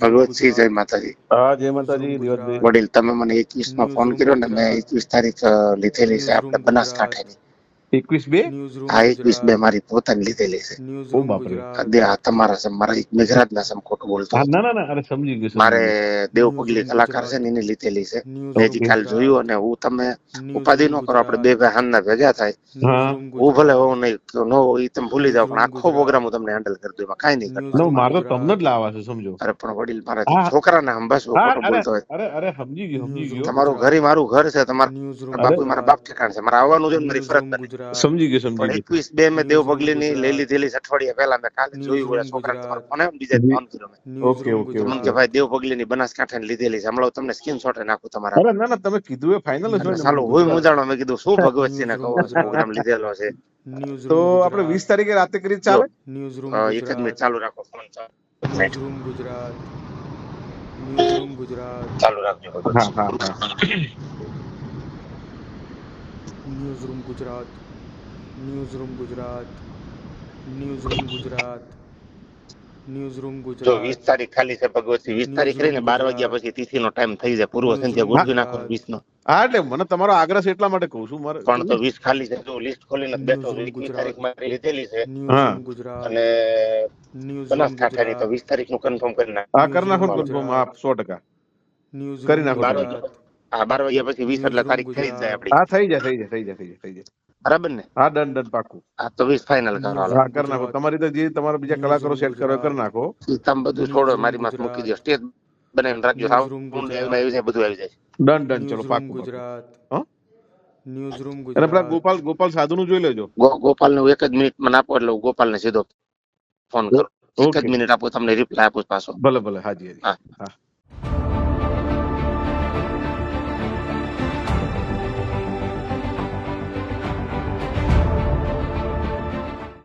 ભગવતસિંહ જય માતાજી. હા જય માતાજી દિવસભાઈ વડીલ તમે મને એકવીસમાં ફોન કર્યો ને મેં એકવીસ તારીખ લીધેલી છે આપણે બનાસકાંઠાની એકવીસ બે? હા એકવીસ બે મારી પોતાની લીધેલી છે. તમારા મારા એક મેઘરાજના સમ ખોટું બોલતો ના ના ના અરે સમજી ગયો મારે દેવ પગલી કલાકાર છે ને એની લીધેલી છે. મેં કાલ જોયું અને હું તમે ઉપાધિ નો કરો આપણે બે ભાઈ હાંજના ભેગા થાય. હું. ભલે હું નહીં નો એ ઈ તમે ભૂલી જાઓ પણ આખો પ્રોગ્રામ હું તમને હેન્ડલ કરી દઉં એમાં કાંઈ નહીં કરતો. ના મારે તમને જ લાવા છે સમજો. અરે પણ વડીલ મારા હા. છોકરાને હંભાશું ખોટું બોલતો હોય? અરે અરે સમજી ગયો સમજી ગયો. તમારું ઘર ઈ મારું ઘર છે તમારું બાપુ મારા બાપ ઠેકાણ છે મારે આવવાનું છે ને મારી ફરજ બને સમજી ગયો સમજી ગયો. એકવીસ બે મેં દેવ પગલી ની લઈ લીધેલી અઠવાડિયા પહેલા મેં કાલે જોયું હોય છોકરા તમારો ફોન આવ્યો બીજા ફોન કર્યો મેં ઓકે, ઓકે, મને કે ભાઈ દેવ પગલી ની બનાસકાંઠા ની લીધેલી છે હમણાં હું તમને સ્ક્રીનશોટ નાખું તમારા અરે ના ના તમે કીધું એ ફાઇનલ જ ચાલો હોય મુજાણો મેં કીધું શું ભગવતસિંહ ને કહો પ્રોગ્રામ લીધેલો છે? તો આપણે વીસ તારીખે રાતે કરી ચાલે? ન્યૂઝ રૂમ એક જ મિનિટ ચાલુ રાખો ફોન ચાલુ. Newsroom Gujarat. News room Gujarat. ચાલુ રાખજો હા હા હા. News room Gujarat. Newsroom Gujarat newsroom Gujarat newsroom જો ગુજરાત વીસ તારીખ ખાલી છે ભગવતસિંહ 20 તારીખ રહીને 12 વાગ્યા પછી તિથિ નો ટાઈમ થઈ જાય. પૂર્વ સંધ્યા ગોઠવી નાખો 20 નો હા એટલે મને તમારો આગ્રહ છે એટલા માટે કહું છું. મારે પણ તો 20 ખાલી છે. જો લિસ્ટ ખોલીને બેઠો છું. એકવીસ તારીખ મારી લીધેલી છે. ન્યૂઝરૂમ ગુજરાત. અને ન્યૂઝરૂમ ગુજરાત તો ગુજરાત. વીસ તારીખનું કન્ફર્મ કરી નાખ. હા કરી નાખો કન્ફર્મ આપ સો ટકા. ન્યૂઝ કરી નાખો. બાર વાગ્યા હા બાર વાગ્યા પછી વીસ એટલે તારીખ થઈ જાય આપણી. હા થઈ જાય થઈ જાય થઈ જાય થઈ જાય. બરાબર ને? હા ડન ડન પાકું હા તો વીસ ફાઇનલ કરો હા કરી નાખો. તમારી તો જે તમારા બીજા કલાકારો સેટ કરો કરી નાખો. તમે બધું છોડો મારી માથે મૂકી દો સ્ટેજ બનાવીને રાખજો ઊંડ આવી જાય બધું આવી જાય. ડન ડન ચલો પાકું. ગુજરાત. હા? ગુજરાત અને પેલા ગોપાલ ગોપાલ સાધુ નું જોઈ લેજો. ગોપાલ ને એક જ મિનિટ મને આપો એટલે હું ગોપાલ ને સીધો ફોન કરું. એક જ મિનિટ આપો તમને રિપ્લાય આપું પાછો. ભલે ભલે હાજી હાજી. હા. હા.